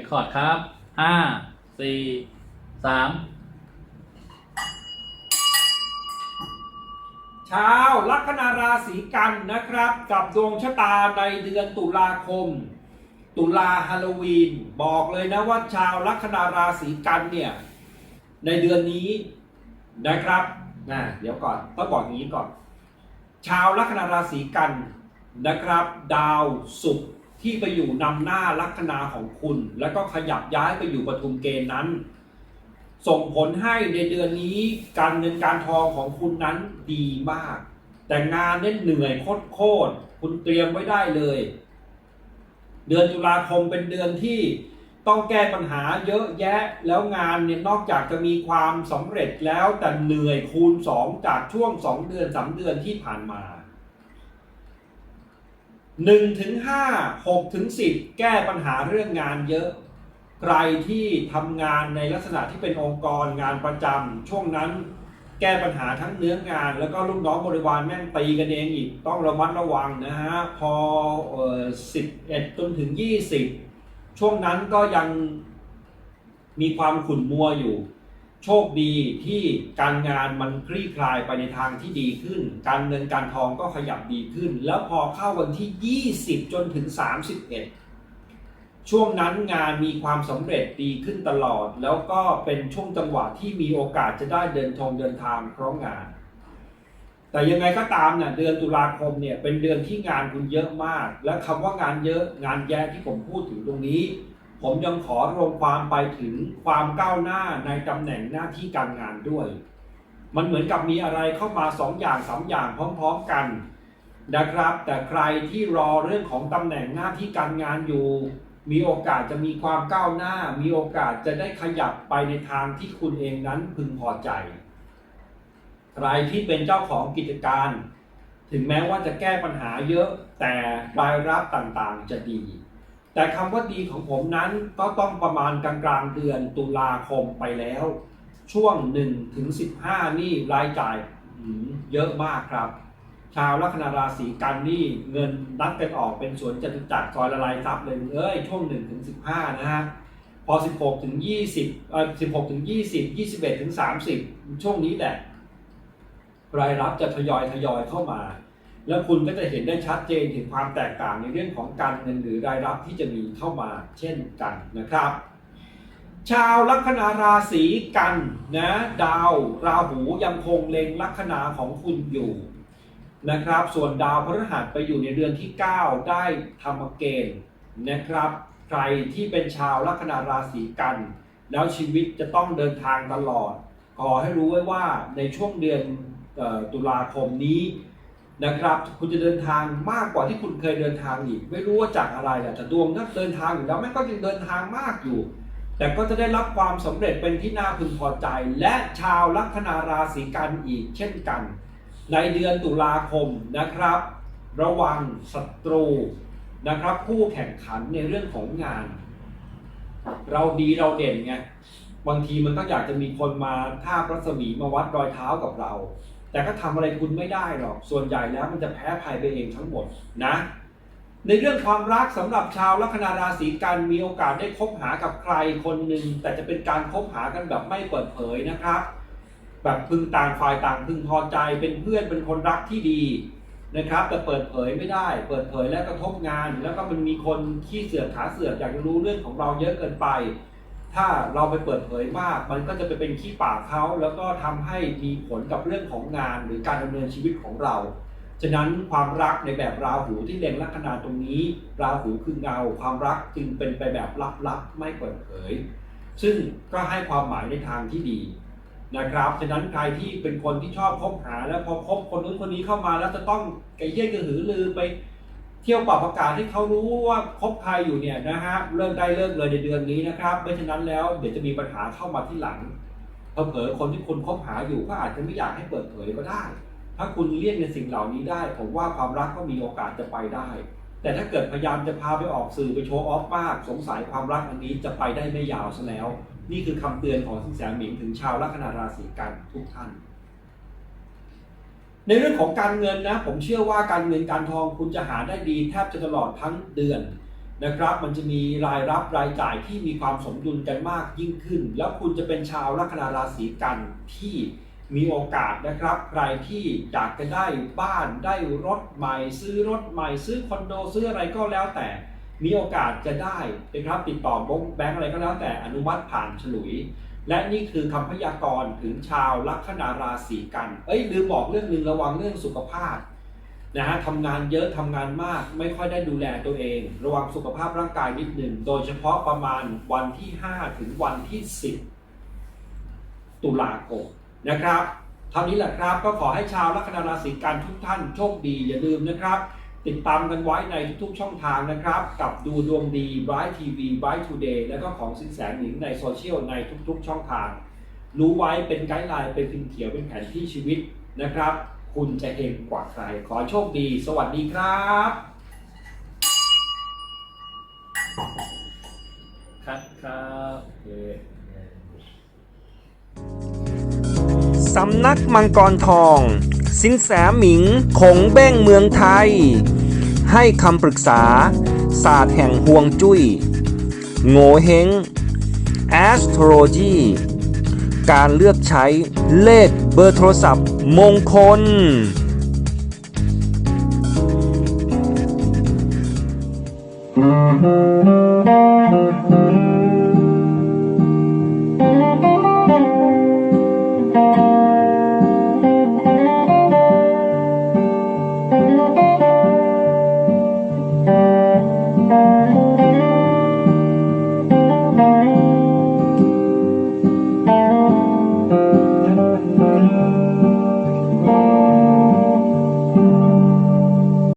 รคคอร์ดครับห้าสี่สามชาวลัคนาราศีกันนะครับ กับดวงชะตาในเดือนตุลาคม ตุลาฮาโลวีน บอกเลยนะว่าชาวลัคนาราศีกันเนี่ยในเดือนนี้นะครับนะเดี๋ยวก่อนต้องบอกอย่างนี้ก่อน ชาวลัคนาราศีกันนะครับ ดาวศุกร์ ที่ไปอยู่นำหน้าลัคนาของคุณ แล้วก็ขยับย้ายไปอยู่ปทุมเกณฑ์นั้น ส่งผลให้ในเดือนนี้การเงินการทองของคุณนั้นดีมาก แต่งานเนี่ยเหนื่อยโคตรๆคุณเตรียมไว้ได้เลย เดือนตุลาคมเป็นเดือนที่ต้องแก้ปัญหาเยอะแยะแล้วงานเนี่ยนอกจากจะมีความสำเร็จแล้วแต่เหนื่อยคูณ 2 จากช่วง 2 เดือน3เดือนที่ผ่านมา 1ถึง5 6ถึง10 แก้ปัญหาเรื่องงานเยอะ ใครที่ทำงานในลักษณะที่เป็นองค์กรงานประจำช่วงนั้นแก้ปัญหาทั้งเนื้องาน แล้วก็ลูกน้องบริวารแม่งตีกันเองอีกต้องระมัดระวังนะฮะ พอเอ่อ11จนถึง 20 ช่วงนั้นก็ยังมีความขุ่นมัวอยู่ โชคดีที่การงานมันคลี่คลายไปในทางที่ดีขึ้น การเงินการทองก็ขยับดีขึ้น แล้วพอเข้าวันที่ 20 จนถึง 31 ช่วงนั้นงานมีความสำเร็จดีขึ้นตลอด แล้วก็เป็นช่วงจังหวะที่มีโอกาสจะได้เดินทงเดินทางเพราะงาน แต่ยังไงก็ตามเนี่ยเดือนตุลาคมเนี่ยเป็นเดือนที่งานคุณเยอะมาก และคำว่างานเยอะงานแย่ที่ผมพูดถึงตรงนี้ ผมยังขอรวมความไปถึงความก้าวหน้าในตำแหน่งหน้าที่การงานด้วย มันเหมือนกับมีอะไรเข้ามาสองอย่างสามอย่างพร้อมๆกันนะครับ แต่ใครที่รอเรื่องของตำแหน่งหน้าที่การงานอยู่ มีโอกาสจะมีความก้าวหน้า มีโอกาสจะได้ขยับไปในทางที่คุณเองนั้นพึงพอใจ ใครที่เป็นเจ้าของกิจการ ถึงแม้ว่าจะแก้ปัญหาเยอะแต่รายรับต่างๆจะดี แต่คำว่าดีของผมนั้นก็ต้องประมาณกลางๆเดือนตุลาคมไปแล้ว ช่วง1ถึง15 นี่รายจ่ายเยอะมากครับ ชาวลัคนาราศีกันนี่เงินนัดกันออกเป็นสวนจตุจักรซอยละลายทรัพย์เลยเอ้ยช่วง1ถึง15 นะฮะพอ 16ถึง20เอ่อ16ถึง20 21ถึง30 ช่วงนี้แหละ รายรับจะทยอยทยอยเข้ามา แล้วคุณก็จะเห็นได้ชัดเจนถึงความแตกต่างในเรื่องของการเงินหรือรายรับที่จะมีเข้ามาเช่นกันนะครับ ชาวลัคนาราศีกันนะดาวราหูยังคงเล็งลัคนาของคุณอยู่นะครับ ส่วนดาวพฤหัสไปอยู่ในเดือนที่ 9 ได้ทำเกณฑ์นะครับ ใครที่เป็นชาวลัคนาราศีกัน แล้วชีวิตจะต้องเดินทางตลอด ขอให้รู้ไว้ว่าในช่วงเดือนตุลาคมนี้ นะครับ คุณจะเดินทางมากกว่าที่คุณเคยเดินทางอีก ไม่รู้ว่าจากอะไรแหละแต่ดวงนักเดินทางอยู่แล้วแม่ก็ยังเดินทางมากอยู่ แต่ก็จะได้รับความสำเร็จเป็นที่น่าพึงพอใจ และชาวลัคนาราศีกันอีกเช่นกัน ในเดือนตุลาคมนะครับ ระวังศัตรูนะครับผู้แข่งขันในเรื่องของงาน เราดีเราเด่นไงบางทีมันก็อยากจะมีคนมาท่าบรัศมีมาวัดรอยเท้ากับเรา แต่ก็ทำอะไรคุณไม่ได้หรอก ส่วนใหญ่แล้วมันจะแพ้ภัยไปเองทั้งหมดนะ ในเรื่องความรักสำหรับชาวลัคนาราศีกันมีโอกาสได้คบหากับใครคนหนึ่งแต่จะเป็นการคบหากันแบบไม่เปิดเผยนะครับ แบบพึงต่างฝ่ายต่างพึงพอใจเป็นเพื่อนเป็นคนรักที่ดีนะครับ แต่เปิดเผยไม่ได้ เปิดเผยแล้วกระทบงาน แล้วก็มันมีคนขี้เสือกขาเสือกอยากจะรู้เรื่องของเราเยอะเกินไป ถ้าเราไปเปิดเผยมาก มันก็จะไปเป็นขี้ปากเขาแล้วก็ทำให้มีผลกับเรื่องของงานหรือการดำเนินชีวิตของเรา ฉะนั้นความรักในแบบราหูที่เล็งลัคนาตรงนี้ ราหูคือเงา ความรักจึงเป็นไปแบบลับๆไม่เปิดเผย ซึ่งก็ให้ความหมายในทางที่ดีนะครับฉะนั้นใครที่เป็นคนที่ชอบคบหา แล้วพอคบคนนู้นคนนี้เข้ามาแล้วจะต้องไก่เยี่ยกระหือรือไป เที่ยวปรับอากาศให้เขารู้ว่าคบใครอยู่เนี่ยนะฮะเลิกได้เลิกเลยในเดือนนี้นะครับไม่ฉะนั้นแล้วเดี๋ยวจะมีปัญหาเข้ามาที่หลังเผลอคนที่คุณคบหาอยู่ก็อาจจะไม่อยากให้เปิดเผยก็ได้ ถ้าคุณเลี่ยงในสิ่งเหล่านี้ได้ ผมว่าความรักก็มีโอกาสจะไปได้ แต่ถ้าเกิดพยายามจะพาไปออกสื่อไปโชว์ออฟมาก สงสัยความรักอันนี้จะไปได้ไม่ยาวซะแล้ว นี่คือคำเตือนของสินแสหมิงถึงชาวลัคนาราศีกันทุกท่าน ในเรื่องของการเงินนะ ผมเชื่อว่าการเงินการทองคุณจะหาได้ดีแทบจะตลอดทั้งเดือนนะครับ มันจะมีรายรับรายจ่ายที่มีความสมดุลกันมากยิ่งขึ้น แล้วคุณจะเป็นชาวลัคนาราศีกันที่มีโอกาสนะครับ ใครที่อยากจะได้บ้านได้รถใหม่ ซื้อรถใหม่ ซื้อคอนโดซื้ออะไรก็แล้วแต่มีโอกาสจะได้นะครับติดต่อบงแบงก์อะไรก็แล้วแต่อนุมัติผ่านฉลุย และนี่คือคำพยากรณ์ถึงชาวลัคนาราศีกัน เอ้ยลืมบอกเรื่องหนึ่งระวังเรื่องสุขภาพนะฮะทำงานเยอะทำงานมากไม่ค่อยได้ดูแลตัวเอง ระวังสุขภาพร่างกายนิดหนึ่ง โดยเฉพาะประมาณวันที่ 5 ถึงวันที่ 10 ตุลาคมนะครับเท่านี้แหละครับก็ขอให้ชาวลัคนาราศีกันทุกท่านโชคดีอย่าลืมนะครับ ติดตามกันไว้ในทุกๆช่องทางนะครับ กับดูดวงดี Bright TV Bright Today แล้วก็ของสินแสหนิงในโซเชียลในทุกๆ ช่องทาง รู้ไว้เป็นไกด์ไลน์เป็นพิมพ์เขียวเป็นแผนที่ชีวิตนะครับ คุณจะเฮงกว่าใคร ขอโชคดี สวัสดีครับคัดครับโอเคสำนักมังกรทอง สินแสหมิงคงแบ้งเมืองไทย ให้คำปรึกษา ศาสตร์แห่งห่วงจุย้ย โงเฮง astrology การเลือกใช้เลขเบอร์โทรศัพท์ มงคล